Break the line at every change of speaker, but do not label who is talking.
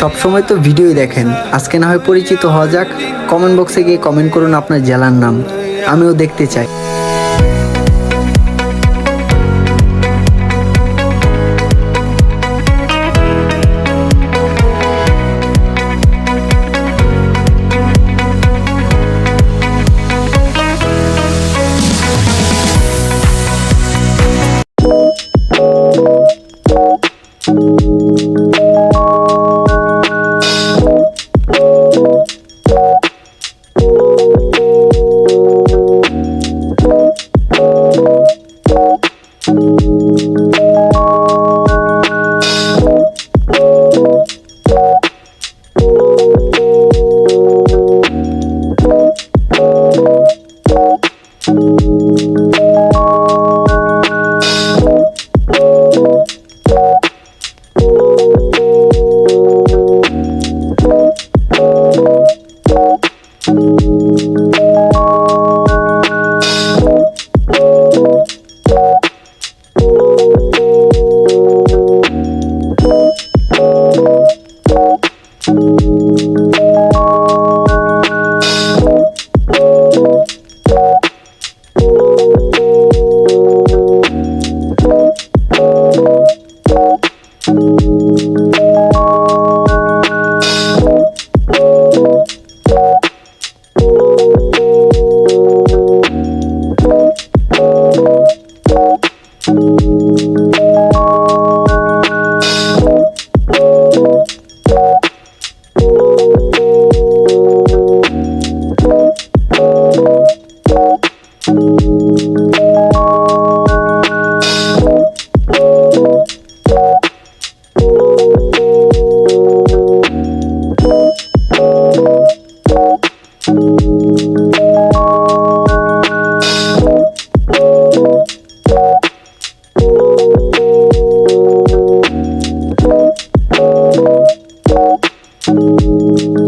সবসময় তো ভিডিওই দেখেন। আজকে না হয় পরিচিত হওয়া যাক। কমেন্ট বক্সে গিয়ে কমেন্ট করুন আপনার জেলার নাম। আমিও দেখতে চাই। thank you Thank you.